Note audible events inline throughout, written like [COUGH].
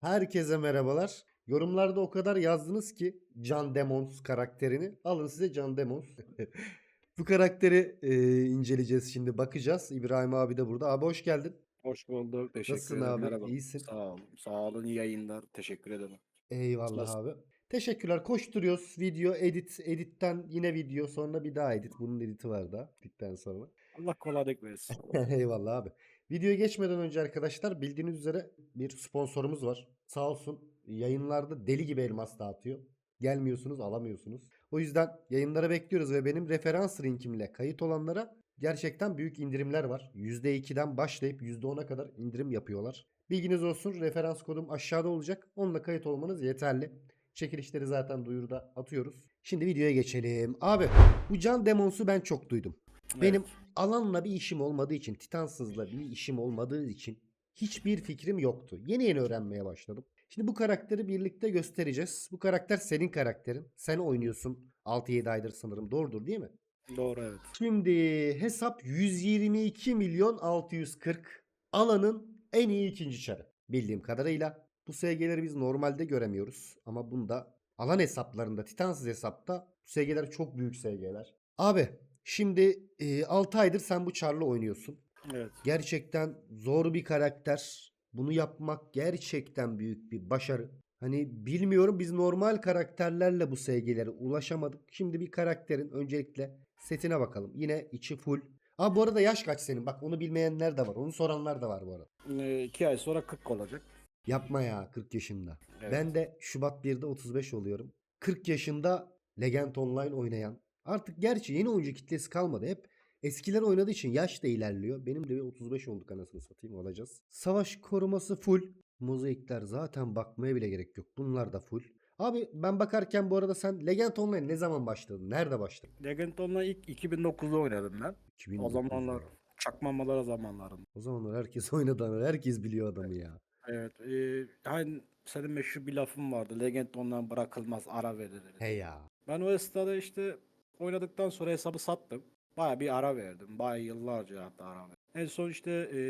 Herkese merhabalar. Yorumlarda o kadar yazdınız ki Can Demons karakterini. Alın size Can Demons. [LAUGHS] Bu karakteri e, inceleyeceğiz şimdi. Bakacağız. İbrahim abi de burada. Abi hoş geldin. Hoş bulduk. Teşekkür Nasılsın ederim. abi? Merhaba. İyisin. Sağ olun. Sağ olun. İyi yayınlar. Teşekkür ederim. Eyvallah Nasıl? abi. Teşekkürler. Koşturuyoruz. Video, edit, editten yine video, sonra bir daha edit. Bunun editi var da editten sonra. Allah kolaylık versin. [LAUGHS] Eyvallah abi. Videoya geçmeden önce arkadaşlar bildiğiniz üzere bir sponsorumuz var. Sağ olsun yayınlarda deli gibi elmas dağıtıyor. Gelmiyorsunuz alamıyorsunuz. O yüzden yayınlara bekliyoruz ve benim referans linkimle kayıt olanlara gerçekten büyük indirimler var. %2'den başlayıp %10'a kadar indirim yapıyorlar. Bilginiz olsun referans kodum aşağıda olacak. Onunla kayıt olmanız yeterli. Çekilişleri zaten duyuruda atıyoruz. Şimdi videoya geçelim. Abi bu can demonsu ben çok duydum. Benim Evet. Alanla bir işim olmadığı için, Titansız'la bir işim olmadığı için hiçbir fikrim yoktu. Yeni yeni öğrenmeye başladım. Şimdi bu karakteri birlikte göstereceğiz. Bu karakter senin karakterin. Sen oynuyorsun 6-7 aydır sanırım. Doğrudur değil mi? Doğru evet. Şimdi hesap 122 milyon 640. Alanın en iyi ikinci çarı. Bildiğim kadarıyla. Bu SG'leri biz normalde göremiyoruz. Ama bunda alan hesaplarında, Titansız hesapta bu SG'ler çok büyük SG'ler. Abi şimdi 6 aydır sen bu çarla oynuyorsun. Evet. Gerçekten zor bir karakter. Bunu yapmak gerçekten büyük bir başarı. Hani bilmiyorum biz normal karakterlerle bu SG'lere ulaşamadık. Şimdi bir karakterin öncelikle setine bakalım. Yine içi full. Aa bu arada yaş kaç senin? Bak onu bilmeyenler de var. Onu soranlar da var bu arada. Ee, iki ay sonra 40 olacak. Yapma ya 40 yaşında. Evet. Ben de Şubat 1'de 35 oluyorum. 40 yaşında Legend Online oynayan. Artık gerçi yeni oyuncu kitlesi kalmadı. Hep eskiler oynadığı için yaş da ilerliyor. Benim de bir 35 olduk anasını satayım olacağız. Savaş koruması full. Mozaikler zaten bakmaya bile gerek yok. Bunlar da full. Abi ben bakarken bu arada sen Legend Online ne zaman başladın? Nerede başladın? Legend Online ilk 2009'da oynadım ben. 2009 O zamanlar ya. çakmamalar zamanlarında. O zamanlar herkes [LAUGHS] oynadı herkes biliyor adamı ya. Evet. E, hani senin meşhur bir lafın vardı. Legend Online bırakılmaz ara verilir. He ya. Ben o esnada işte oynadıktan sonra hesabı sattım. Baya bir ara verdim. Baya yıllarca hatta ara verdim. En son işte e,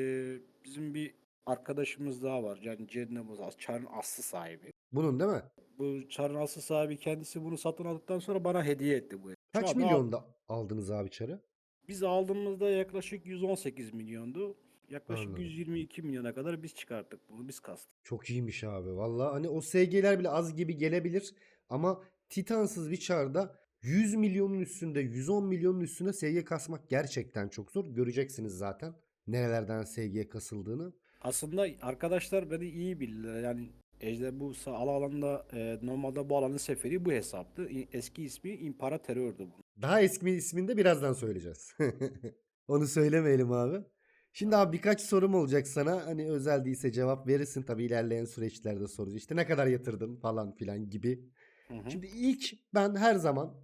bizim bir arkadaşımız daha var. Yani Cennet Bozaz. Çar'ın aslı sahibi. Bunun değil mi? Bu Çar'ın aslı sahibi kendisi bunu satın aldıktan sonra bana hediye etti bu. Kaç al- milyonda aldınız abi çarı? Biz aldığımızda yaklaşık 118 milyondu. Yaklaşık Anladım. 122 milyona kadar biz çıkarttık bunu. Biz kastık. Çok iyiymiş abi. Valla hani o SG'ler bile az gibi gelebilir ama Titansız bir çarda 100 milyonun üstünde 110 milyonun üstünde SG kasmak gerçekten çok zor. Göreceksiniz zaten nerelerden SG kasıldığını. Aslında arkadaşlar beni iyi bildiler. Yani Ejder bu ala alanda e, normalde bu alanın seferi bu hesaptı. Eski ismi İmparator'du bu. Daha eski ismini de birazdan söyleyeceğiz. [LAUGHS] Onu söylemeyelim abi. Şimdi abi birkaç sorum olacak sana. Hani özel değilse cevap verirsin tabii ilerleyen süreçlerde soracağız. İşte ne kadar yatırdın falan filan gibi. Şimdi ilk ben her zaman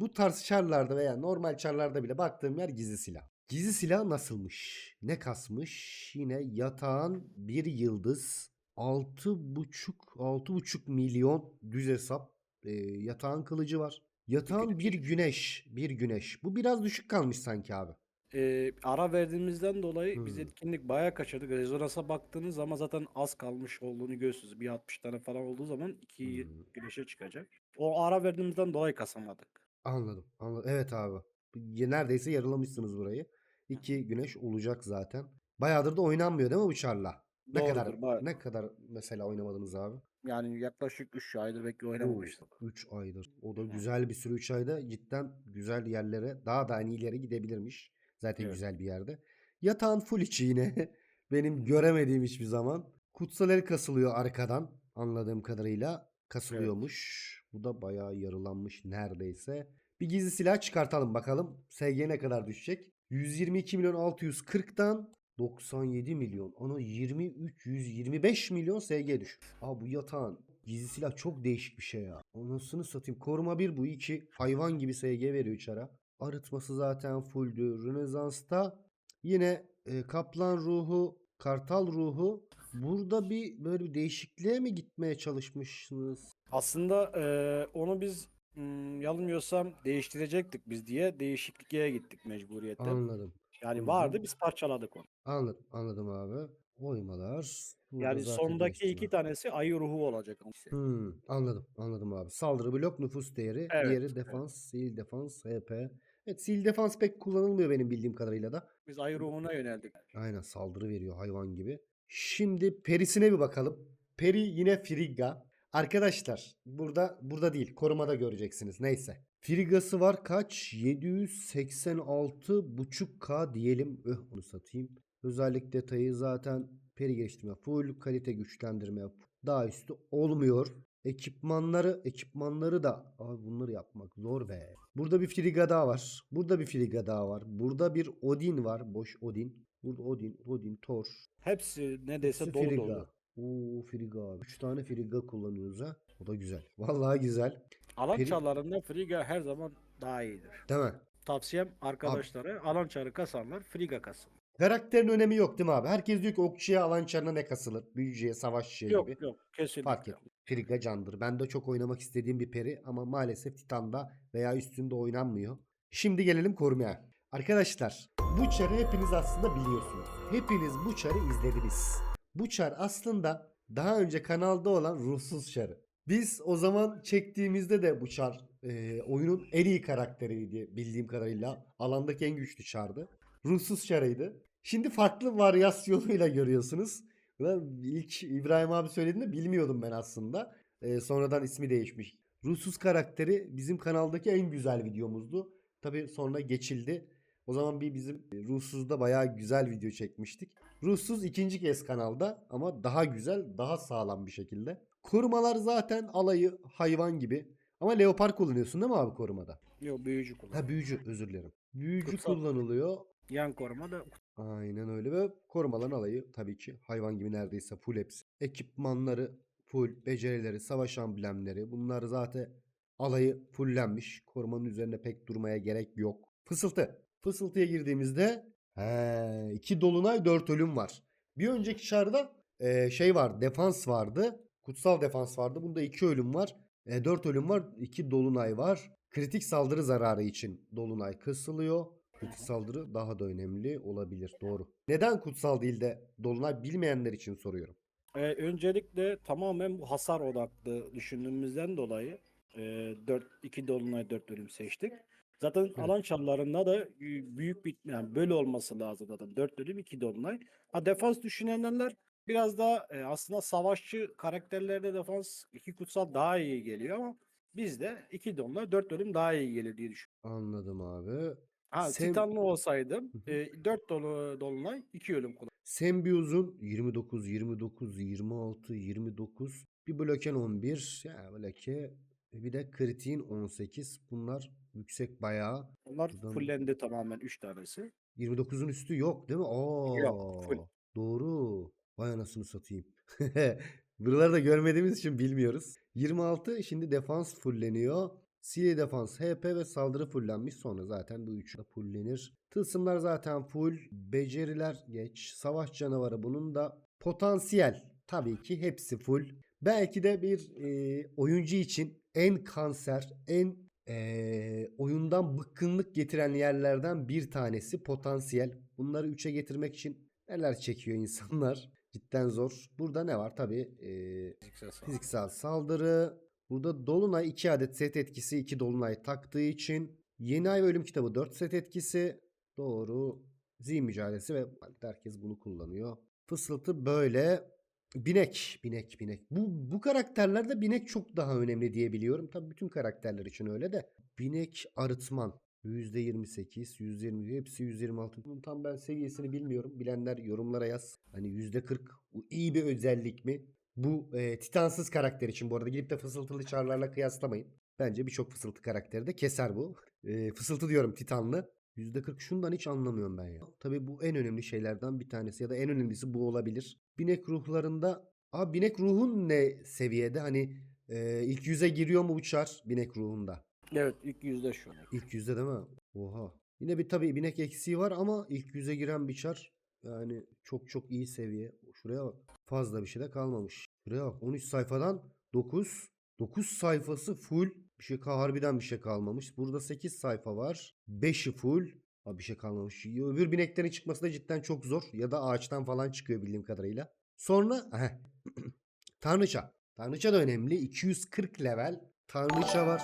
bu tarz çarlarda veya normal çarlarda bile baktığım yer gizli silah. Gizli silah nasılmış? Ne kasmış? Yine yatağın bir yıldız 6,5 6,5 milyon düz hesap. Ee, yatağın kılıcı var. Yatağın bir güneş, bir güneş. Bu biraz düşük kalmış sanki abi. E, ara verdiğimizden dolayı biz Hmm. etkinlik bayağı kaçırdık. Rezonans'a baktığınız zaman zaten az kalmış olduğunu görüyorsunuz. Bir 60 tane falan olduğu zaman iki Hmm. güneşe çıkacak. O ara verdiğimizden dolayı kasamadık. Anladım. Anladım. Evet abi. Neredeyse yarılamışsınız burayı. İki güneş olacak zaten. Bayağıdır da oynanmıyor değil mi bu çarla? Ne Doğrudur, kadar baya- ne kadar mesela oynamadınız abi? Yani yaklaşık 3 aydır belki oynamamıştık. 3 aydır. O da güzel bir süre 3 ayda cidden güzel yerlere daha da en iyileri gidebilirmiş. Zaten Evet. güzel bir yerde. Yatağın full içi yine. [LAUGHS] Benim göremediğim hiçbir zaman. Kutsal el kasılıyor arkadan anladığım kadarıyla. Kasılıyormuş. Bu da bayağı yarılanmış neredeyse. Bir gizli silah çıkartalım bakalım. SG ne kadar düşecek? 122 milyon 640'dan 97 milyon. Ana 23 125 milyon SG düş. Aa bu yatağın gizli silah çok değişik bir şey ya. Anasını satayım. Koruma 1 bu 2. Hayvan gibi SG veriyor içeri. Arıtması zaten fulldü. Rönesans'ta yine e, kaplan ruhu, kartal ruhu. Burada bir böyle bir değişikliğe mi gitmeye çalışmışsınız? Aslında eee, onu biz hmm, yanılmıyorsam değiştirecektik biz diye değişikliğe gittik mecburiyetten. Anladım. Yani vardı biz parçaladık onu. Anladım. Anladım abi. Oymalar. Burada Yani zaten sondaki iki tanesi ayı ruhu olacak. Hmm, anladım anladım abi. Saldırı blok nüfus değeri. Evet, Diğeri evet. defans, sil defans, HP. Evet sil defans pek kullanılmıyor benim bildiğim kadarıyla da. Biz ayı ruhuna yöneldik. Aynen saldırı veriyor hayvan gibi. Şimdi perisine bir bakalım. Peri yine Frigga. Arkadaşlar burada burada değil korumada göreceksiniz. Neyse. Frigga'sı var kaç? 786.5K diyelim. Öh onu satayım. Özellik detayı zaten peri geliştirme full. Kalite güçlendirme daha üstü olmuyor. Ekipmanları ekipmanları da abi bunları yapmak zor be. Burada bir Frigga daha var. Burada bir Frigga daha var. Burada bir Odin var. Boş Odin. Burada Odin, Odin, Thor. Hepsi neredeyse Hepsi dolu Frigga. dolu. Oo Frigga abi. 3 tane Frigga kullanıyoruz ha. O da güzel. Vallahi güzel. Alan Peri- çarlarında Frigga her zaman daha iyidir. Değil mi? Tavsiyem arkadaşlara alan çarı kasanlar Frigga kasın. Karakterin önemi yok değil mi abi? Herkes diyor ki okçuya alan çarına ne kasılır? Büyücüye, savaşçıya Yok gibi. yok kesinlikle. Fark etmiyor. Frigga candır. Ben de çok oynamak istediğim bir peri ama maalesef Titan'da veya üstünde oynanmıyor. Şimdi gelelim korumaya. Arkadaşlar bu çarı hepiniz aslında biliyorsunuz. Hepiniz bu çarı izlediniz. Bu çar aslında daha önce kanalda olan ruhsuz çarı. Biz o zaman çektiğimizde de bu çar e, oyunun en iyi karakteriydi bildiğim kadarıyla. Alandaki en güçlü çardı. Ruhsuz çarıydı. Şimdi farklı varyasyonuyla görüyorsunuz. İlk İbrahim abi söylediğinde bilmiyordum ben aslında. Ee, sonradan ismi değişmiş. Ruhsuz karakteri bizim kanaldaki en güzel videomuzdu. Tabi sonra geçildi. O zaman bir bizim Ruhsuz'da bayağı güzel video çekmiştik. Ruhsuz ikinci kez kanalda ama daha güzel, daha sağlam bir şekilde. Korumalar zaten alayı hayvan gibi. Ama leopar kullanıyorsun değil mi abi korumada? Yok büyücü kullan. Ha büyücü özür dilerim. Büyücü Kutsal. kullanılıyor. Yan koruma da Aynen öyle ve korumaların alayı tabii ki hayvan gibi neredeyse full hepsi. Ekipmanları full, becerileri, savaş amblemleri bunlar zaten alayı fullenmiş. Korumanın üzerine pek durmaya gerek yok. Fısıltı. Fısıltıya girdiğimizde he, iki dolunay dört ölüm var. Bir önceki şarda e, şey var defans vardı. Kutsal defans vardı. Bunda iki ölüm var. E, 4 ölüm var. 2 dolunay var. Kritik saldırı zararı için dolunay kısılıyor. Kritik saldırı daha da önemli olabilir. Doğru. Neden kutsal değil de dolunay bilmeyenler için soruyorum. Ee, öncelikle tamamen bu hasar odaklı düşündüğümüzden dolayı e, 4 2 dolunay 4 bölüm seçtik. Zaten alan çarlarında da y- büyük bir yani böyle olması lazım zaten. 4 bölüm 2 dolunay. Ha defans düşünenler biraz daha e, aslında savaşçı karakterlerde defans 2 kutsal daha iyi geliyor ama bizde 2 dolunay 4 bölüm daha iyi gelir diye düşünüyorum. Anladım abi. Ha Sem- Titanlı olsaydım e, 4 dolu, dolunay 2 ölüm kullan. Sembioz'un 29, 29, 26, 29. Bir bloken 11. Ya bloke. Bir de kritiğin 18. Bunlar yüksek bayağı. Onlar Buradan- fullendi tamamen 3 tanesi. 29'un üstü yok değil mi? Aa, Yok, full. Doğru. Vay anasını satayım. [LAUGHS] Buraları da görmediğimiz için bilmiyoruz. 26 şimdi defans fulleniyor. Sili defans, HP ve saldırı fullenmiş. Sonra zaten bu üçü de fullenir. Tılsımlar zaten full. Beceriler geç. Savaş canavarı bunun da potansiyel. Tabii ki hepsi full. Belki de bir e, oyuncu için en kanser, en e, oyundan bıkkınlık getiren yerlerden bir tanesi potansiyel. Bunları 3'e getirmek için neler çekiyor insanlar. Cidden zor. Burada ne var? Tabii e, Fiziksel fiziksel saldırı. Burada Dolunay 2 adet set etkisi 2 Dolunay taktığı için. Yeni Ay ve Ölüm kitabı 4 set etkisi. Doğru. Zihin mücadelesi ve herkes bunu kullanıyor. Fısıltı böyle. Binek, binek, binek. Bu, bu karakterlerde binek çok daha önemli diye biliyorum. Tabii bütün karakterler için öyle de. Binek arıtman. %28, %20, hepsi 126. Bunun tam ben seviyesini bilmiyorum. Bilenler yorumlara yaz. Hani %40 bu iyi bir özellik mi? Bu e, titansız karakter için bu arada gidip de fısıltılı çarlarla kıyaslamayın. Bence birçok fısıltı karakteri de keser bu. [LAUGHS] E, fısıltı diyorum titanlı. %40 şundan hiç anlamıyorum ben ya. Tabii bu en önemli şeylerden bir tanesi ya da en önemlisi bu olabilir. Binek ruhlarında Abi binek ruhun ne seviyede? Hani e, ilk yüze giriyor mu uçar binek ruhunda? Evet ilk yüzde şu an. İlk yüzde değil mi? Oha. Yine bir tabii binek eksiği var ama ilk yüze giren bir çar yani çok çok iyi seviye. Şuraya bak. Fazla bir şey de kalmamış. Şuraya bak. 13 sayfadan 9. 9 sayfası full. Bir şey harbiden bir şey kalmamış. Burada 8 sayfa var. 5'i full. Abi bir şey kalmamış. Öbür bineklerin çıkması da cidden çok zor. Ya da ağaçtan falan çıkıyor bildiğim kadarıyla. Sonra [CLEARS THROAT] Tanrıça. Tanrıça da önemli. 240 level Tanrıça var.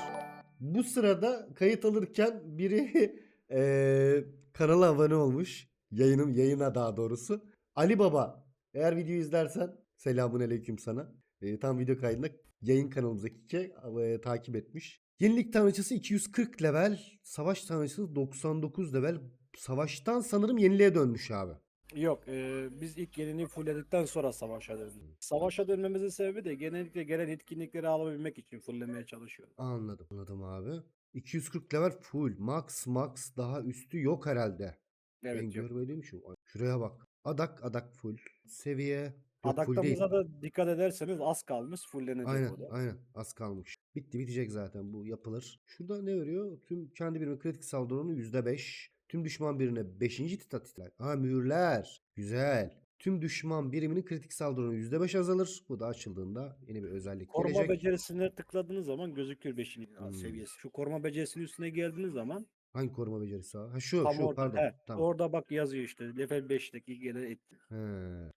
Bu sırada kayıt alırken biri [LAUGHS] eee, kanala abone olmuş. Yayınım yayına daha doğrusu. Ali Baba eğer videoyu izlersen selamun aleyküm sana. Eee, tam video kaydında yayın kanalımızdaki ki, eee, takip etmiş. Yenilik tanrıçası 240 level. Savaş tanrıçası 99 level. Savaştan sanırım yeniliğe dönmüş abi. Yok e, biz ilk yeniliği fullledikten sonra savaşa döndük. Savaşa dönmemizin sebebi de genellikle gelen etkinlikleri alabilmek için fulllemeye çalışıyoruz. Anladım. Anladım abi. 240 level full. Max max daha üstü yok herhalde. Ben Evet yok. görmediğim şu. Ay, Şuraya bak. Adak adak full. Seviye. Yok. Adaktığımıza da dikkat ederseniz az kalmış fullenecek Aynen o da. aynen az kalmış. Bitti bitecek zaten bu yapılır. Şurada ne veriyor? Tüm kendi birimi kritik saldırı oranı %5. Tüm düşman birine 5. tita titler. Ha mühürler. Güzel. Tüm düşman biriminin kritik saldırı oranı %5 azalır. Bu da açıldığında yeni bir özellik Koruma gelecek. becerisine tıkladığınız zaman gözükür 5. Hmm. seviyesi. Şu koruma becerisinin üstüne geldiğiniz zaman Hangi koruma becerisi abi? Ha şu tam şu orada, pardon. he, Tamam. orada bak yazıyor işte level 5'teki gelen etki. He.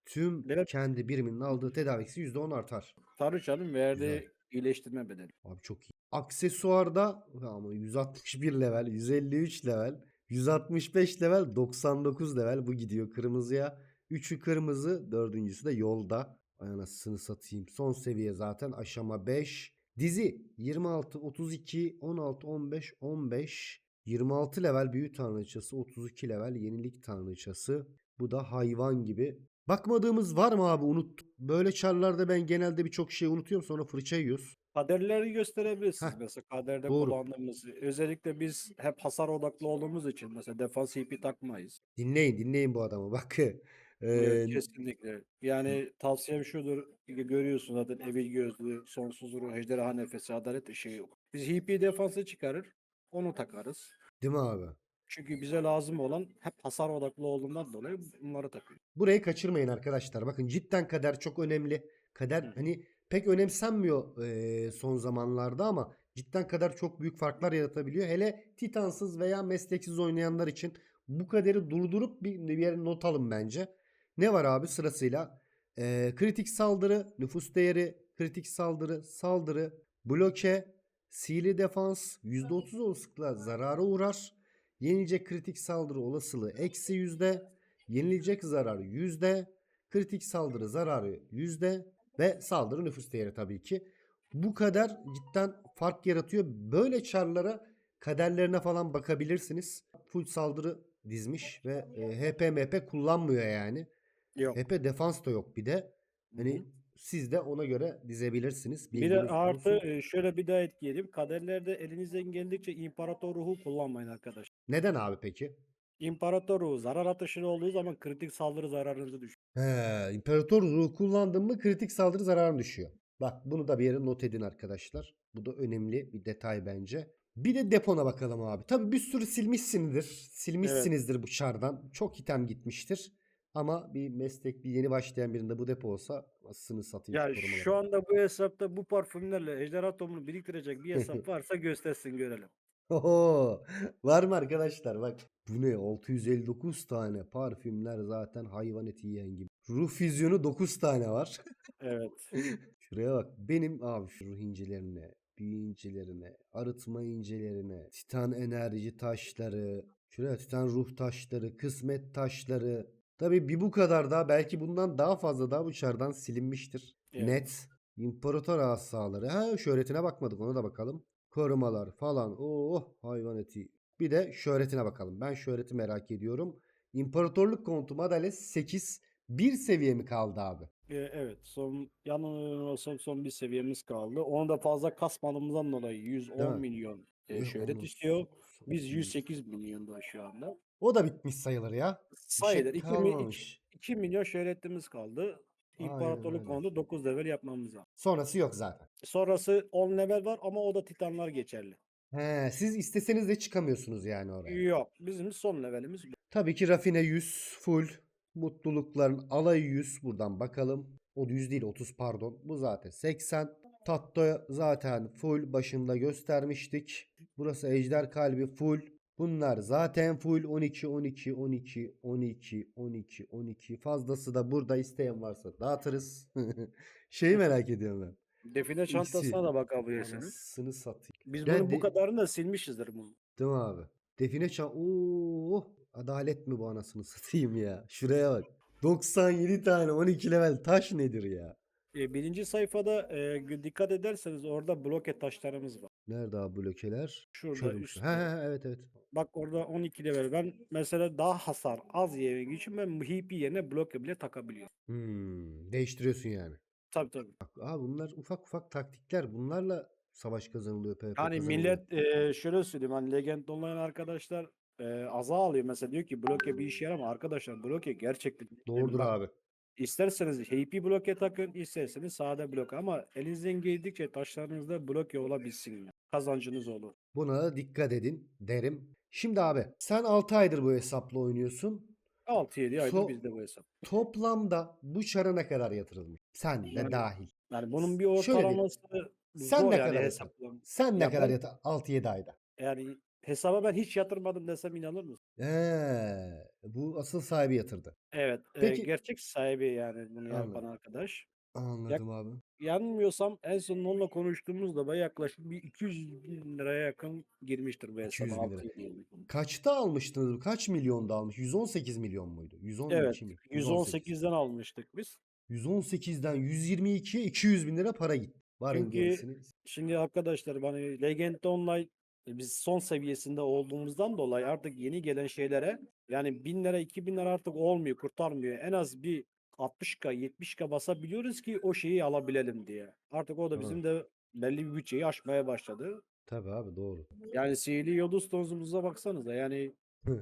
Tüm Level- kendi biriminin aldığı tedavisi %10 artar. Tanrıçanın verdiği iyileştirme bedeli. Abi çok iyi. Aksesuarda ama 161 level, 153 level, 165 level, 99 level bu gidiyor kırmızıya. Üçü kırmızı, dördüncüsü de yolda. Ay anasını satayım. Son seviye zaten aşama 5. Dizi 26, 32, 16, 15, 15. 26 level büyü tanrıçası, 32 level yenilik tanrıçası. Bu da hayvan gibi. Bakmadığımız var mı abi unut. Böyle çarlarda ben genelde birçok şey unutuyorum sonra fırça yiyoruz. Kaderleri gösterebilirsiniz Heh, mesela kaderde doğru. kullandığımız. Özellikle biz hep hasar odaklı olduğumuz için mesela defans ipi takmayız. Dinleyin dinleyin bu adamı [LAUGHS] bak. Ee, kesinlikle. Yani tavsiyem şudur. Görüyorsun zaten evil gözlü, sonsuz ruh, ejderha nefesi, adalet ışığı yok. Biz HP defansı çıkarır, onu takarız. değil mi abi? Çünkü bize lazım olan hep hasar odaklı olduğundan dolayı bunları takıyoruz. Burayı kaçırmayın arkadaşlar. Bakın cidden kader çok önemli. Kader Hı. hani pek önemsenmiyor eee, son zamanlarda ama cidden kader çok büyük farklar yaratabiliyor. Hele titansız veya mesleksiz oynayanlar için bu kaderi durdurup bir, bir yere not alın bence. Ne var abi sırasıyla? Eee, kritik saldırı, nüfus değeri, kritik saldırı, saldırı, bloke, sihirli defans, %30 olasılıkla zarara uğrar. Yenilecek kritik saldırı olasılığı eksi yüzde. Yenilecek zarar yüzde. Kritik saldırı zararı yüzde. Ve saldırı nüfus değeri tabii ki. Bu kadar cidden fark yaratıyor. Böyle çarlara kaderlerine falan bakabilirsiniz. Full saldırı dizmiş ve e, HP MP kullanmıyor yani. Yok. HP defans da yok bir de. Hani. Siz de ona göre dizebilirsiniz. Bir de artı olsun. e, şöyle bir daha etkileyelim. Kaderlerde elinizden geldikçe imparator ruhu kullanmayın arkadaş. Neden abi peki? İmparator ruhu zarar ateşi olduğu zaman kritik saldırı zararınızı düşürür. He, İmparator ruhu kullandın mı kritik saldırı zararın düşüyor. Bak bunu da bir yere not edin arkadaşlar. Bu da önemli bir detay bence. Bir de depona bakalım abi. Tabii bir sürü silmişsinizdir. Silmişsinizdir bu çardan. Çok item gitmiştir. Ama bir meslek bir yeni başlayan birinde bu depo olsa aslını satayım. Ya şu anda bu hesapta bu parfümlerle ejderha tohumunu biriktirecek bir hesap [LAUGHS] varsa göstersin görelim. Oho, var mı arkadaşlar? Bak bu ne? 659 tane parfümler zaten hayvan eti yiyen gibi. Ruh füzyonu 9 tane var. Evet. [LAUGHS] Şuraya bak. Benim abi şu ruh incilerine, büyü incilerine, arıtma incilerine, titan enerji taşları, şuraya titan ruh taşları, kısmet taşları. Tabii bir bu kadar daha belki bundan daha fazla daha bu çardan silinmiştir. Evet. Net. İmparator asaları. Ha şöhretine bakmadık ona da bakalım. Korumalar falan. Oh hayvan eti. Bir de şöhretine bakalım. Ben şöhreti merak ediyorum. İmparatorluk kontu madalya 8. Bir seviye mi kaldı abi? E, evet. Son yanılmıyorsam son bir seviyemiz kaldı. Onu da fazla kasmadığımızdan dolayı 110 Değil mi? milyon e, şöhret istiyor. Biz satayım. 108 milyonda şu anda. O da bitmiş sayılır ya. Şey Sayılır. 2, mi, 2, kalmamış. 2 milyon şöhretimiz kaldı. İmparatorluk konuda 9 level yapmamız lazım. Sonrası yok zaten. Sonrası 10 level var ama o da titanlar geçerli. He, siz isteseniz de çıkamıyorsunuz yani oraya. Yok. Bizim son levelimiz Tabii ki rafine 100 full. Mutlulukların alayı 100. Buradan bakalım. O 100 değil 30 pardon. Bu zaten 80. Tatto zaten full başında göstermiştik. Burası ejder kalbi full. Bunlar zaten full 12 12 12 12 12 12 fazlası da burada isteyen varsa dağıtırız. [LAUGHS] Şeyi merak ediyorum ben. Define çantasına da bakabilirsiniz. Anasını satayım. Biz Ben bunun de- bu kadarını da silmişizdir bunu. Değil mi abi? Define çan... Oo, adalet mi bu anasını satayım ya? Şuraya bak. 97 tane 12 level taş nedir ya? E, birinci sayfada e, dikkat ederseniz orada bloke taşlarımız var. Nerede abi blokeler? Şurada Körüm. üstte. He he evet evet. Bak orada 12 level. Ben mesela daha hasar az yemek için ben HP yerine bloke bile takabiliyorum. Hmm, değiştiriyorsun yani. Tabii tabii. Bak abi bunlar ufak ufak taktikler. Bunlarla savaş kazanılıyor. PvP Yani kazanılıyor. millet e, şöyle söyleyeyim hani Legend Online arkadaşlar e, aza alıyor mesela diyor ki bloke bir işe yaramıyor. Arkadaşlar bloke gerçekten Doğrudur Bak, abi. İsterseniz HP bloke takın, isterseniz sade bloke ama elinizden geldikçe taşlarınızda bloke olabilsin. Kazancınız olur. Buna da dikkat edin derim. Şimdi abi sen 6 aydır bu hesapla oynuyorsun. 6-7 aydır So- bizde bu hesap. Toplamda bu çara ne kadar yatırılmış? Sen de Yani dahil. Yani bunun bir ortalaması sen ne yani kadar hesaplam. Sen ne kadar yatır 6-7 ayda? Yani hesaba ben hiç yatırmadım desem inanır mısın? Ee, bu asıl sahibi yatırdı. Evet. e, Peki- gerçek sahibi yani bunu yapan arkadaş. Anladım abi. Yanılmıyorsam en son onunla konuştuğumuzda ben yaklaşık bir 200 bin liraya yakın girmiştir bu 200 hesaba. bin lira. 6-7 yıllık. Kaçta almıştınız? Kaç milyonda almış? 118 milyon muydu? 112 Evet. mi? 118'den almıştık biz. 118'den 122'ye 200 bin lira para gitti. Varın Çünkü- gerisini. Şimdi arkadaşlar hani Legend Online e, biz son seviyesinde olduğumuzdan dolayı artık yeni gelen şeylere yani 1000 lira 2000 lira artık olmuyor kurtarmıyor. En az bir 60k 70k basabiliyoruz ki o şeyi alabilelim diye. Artık o da Evet. bizim de belli bir bütçeyi aşmaya başladı. Tabii abi doğru. Yani sihirli Yodostonzumuza baksanıza yani [LAUGHS]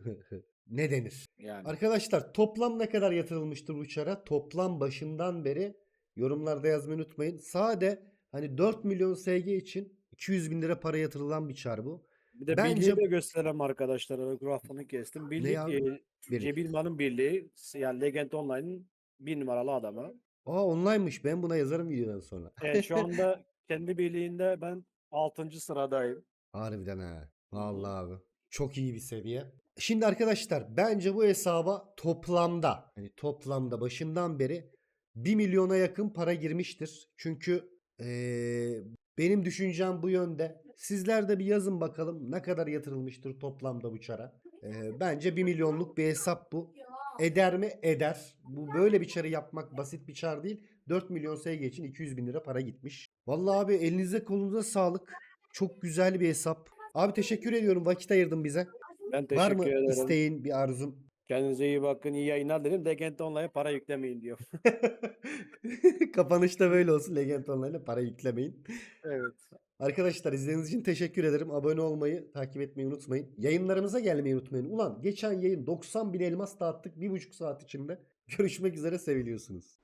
ne denir? yani Arkadaşlar toplam ne kadar yatırılmıştır bu çara? Toplam başından beri yorumlarda yazmayı unutmayın. Sade hani 4 milyon SG için 200 bin lira para yatırılan bir çar bu. bir de bence- birliği de gösterem arkadaşlara grafını kestim. Birlik abi? e, Birlik. Cebilman'ın birliği yani Legend Online'ın bir numaralı adamı. Aa online'mış. Ben buna yazarım videodan sonra. Evet şu [LAUGHS] anda kendi birliğinde ben 6. sıradayım. Harbiden ha. Vallahi abi. Çok iyi bir seviye. Şimdi arkadaşlar bence bu hesaba toplamda hani toplamda başından beri 1 milyona yakın para girmiştir. Çünkü eee, benim düşüncem bu yönde. Sizler de bir yazın bakalım ne kadar yatırılmıştır toplamda bu çara. Eee, bence 1 milyonluk bir hesap bu. Eder mi? Eder. Bu böyle bir çarı yapmak basit bir çar değil. 4 milyon SG için 200 bin lira para gitmiş. Vallahi abi elinize kolunuza sağlık. Çok güzel bir hesap. Abi teşekkür ediyorum. Vakit ayırdın bize. Ben teşekkür Var mı ederim. isteğin, bir arzun? Kendinize iyi bakın. iyi yayınlar dedim. Legend Online'a para yüklemeyin diyor. [LAUGHS] Kapanışta böyle olsun. Legend Online'a para yüklemeyin. evet. Arkadaşlar izlediğiniz için teşekkür ederim. Abone olmayı, takip etmeyi unutmayın. Yayınlarımıza gelmeyi unutmayın. Ulan geçen yayın 90 bin elmas dağıttık. Bir buçuk saat içinde. Görüşmek üzere seviliyorsunuz.